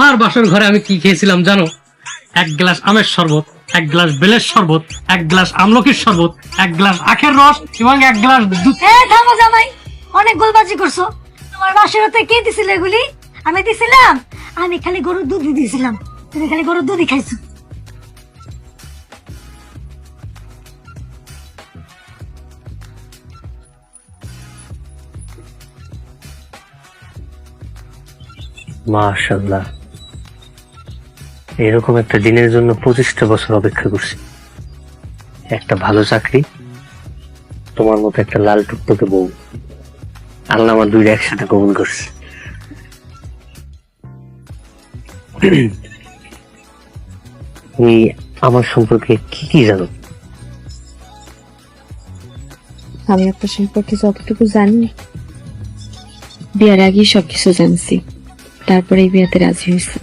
আমার বাসর ঘরে আমি কি খেয়েছিলাম জানো? এক গ্লাস আমের শরবত এক গ্লাস বেলের শরবত এক গ্লাস আমলকির শরবত এক গ্লাস আখের রস এবং এক গ্লাস দুধ এ থামো জামাই অনেক গোলবাজি করছ। তোমার বাসর হাতে কে দিছিল এগুলি? আমি দিছিলাম। আমি খালি গরুর দুধ দিয়েছিলাম তুমি খালি গরুর দুধই খাইছো। মাশাল্লাহ এরকম একটা দিনের জন্য পঁচিশটা বছর অপেক্ষা করছি। একটা ভালো চাকরি তোমার মতো একটা লাল টুকটুকে বউ। আল্লাহ আমার দুইটা একসাথে কবুল করছে। তুমি আমার সম্পর্কে কি কি জানো? আমি আপনার সম্পর্কে যতটুকু জানি বিয়ার আগেই সবকিছু জানছি। তারপরে এই বিয়াতে রাজি হয়েছি।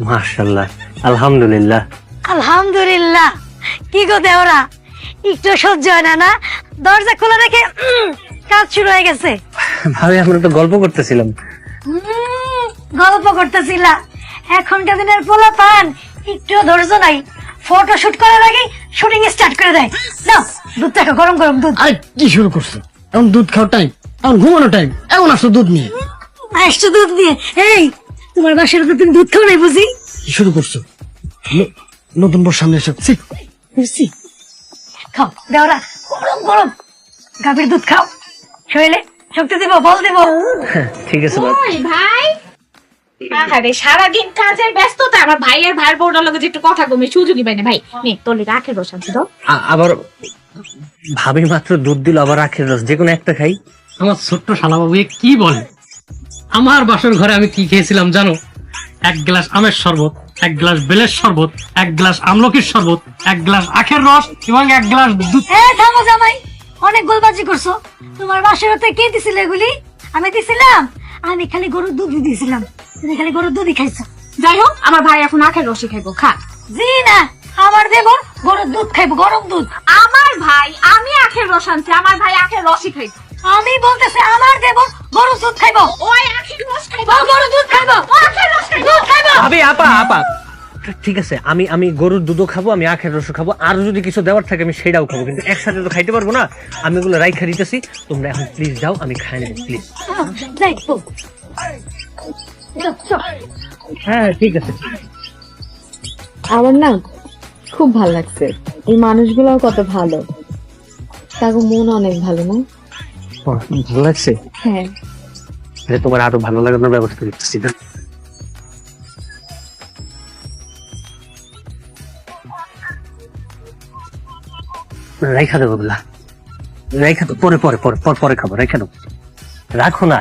মাশাল্লাহ আলহামদুলিল্লাহ। আলহামদুলিল্লাহ। কি গো দেওরা? একটু সহ্য হয় না না? দরজা খোলা রেখে কাজ শুরু হয়ে গেছে। ভাবি আমরা তো গল্প করতেছিলাম। গল্প করতেছিলা এখনকার দিনের পোলা পান একটু ধৈর্য নাই। ফটো শুট করার আগে শুটিং স্টার্ট করে দেয়। দাও দুধ টাকা গরম গরম দুধ। আরে কি শুরু করছ? এখন দুধ খাওয়ার টাইম এখন ঘুমানো টাইম এখন আসছো দুধ নিয়ে। আসছো দুধ নিয়ে। এই তোমার বাসার তো তুমি দুধ খাও নাই বুঝি? কি শুরু করছ? নতুন বর সামনে এসে বুঝছি খাও দেওরা গরম গরম। গাভীর দুধ খাও। শরীরে শক্তি দিব বল দিব। হ্যাঁ, ঠিক আছে ভাই। আরে সারাদিন কাজের ব্যস্ততা। আমার ভাইয়ের ভাইয়ের বউটার লগে যে একটু কথা কমে সুযোগই পাই না। ভাই নে তোর লিগে রস আনছি তো আবার ভাবি মাত্র দুধ দিল আবার আখের রস। যে কোনো একটা খাই। আমার ছোট্ট শালাবাবু কি বলে? আমার বাসর ঘরে আমি কি খেয়েছিলাম জানো? এক গ্লাস আমের শরবত। এক গ্লাস বেলের শরবত এক গ্লাস আমলকির শরবত এক গ্লাস আখের রস এবং এক গ্লাস দুধ এ থামো জামাই অনেক গোলবাজি করছ। তোমার বাসার হাতে কে দিছিল এগুলি? আমি দিছিলাম। আমি খালি গরুর দুধ দিয়েছিলাম তুমি খালি গরুর দুধই খাইছো। যাই হোক আমার ভাই এখন আখের রসই খাইবো খা। জি না আমার দেবর গরুর দুধ খাইবো গরম দুধ। আমার ভাই আমি আখের রস আনছি আমার ভাই আখের রসই খাইবো। আমি বলতেছি আমার দেবর গরুর দুধ খাইবো। ওই আখের রস খাইবো। গরুর দুধ খাইবো। ও খাইবো দুধ খাইবো ভাবি আপা আপা ঠিক আছে আমি আমি গরুর দুধও খাব আমি আখের রসও খাব আর যদি কিছু দেওয়ার থাকে আমি সেটাও খাব কিন্তু একসাথে তো খাইতে পারব না। আমি এগুলো রাইখা দিতেছি তোমরা এখন প্লিজ যাও আমি খাই নেব প্লিজ। হ্যাঁ ঠিক আছে। আমার না খুব ভালো লাগছে। এই মানুষগুলোও কত ভালো। তাকে মন অনেক ভালো না? ভালো লাগছে? হ্যাঁ। তোমার আরও ভালো লাগানোর ব্যবস্থা করতেছি না? রাইখা দেবো গুলা রাইখা তো পরে পরে পরে পরে খাব রেখে দেবো। রাখো না।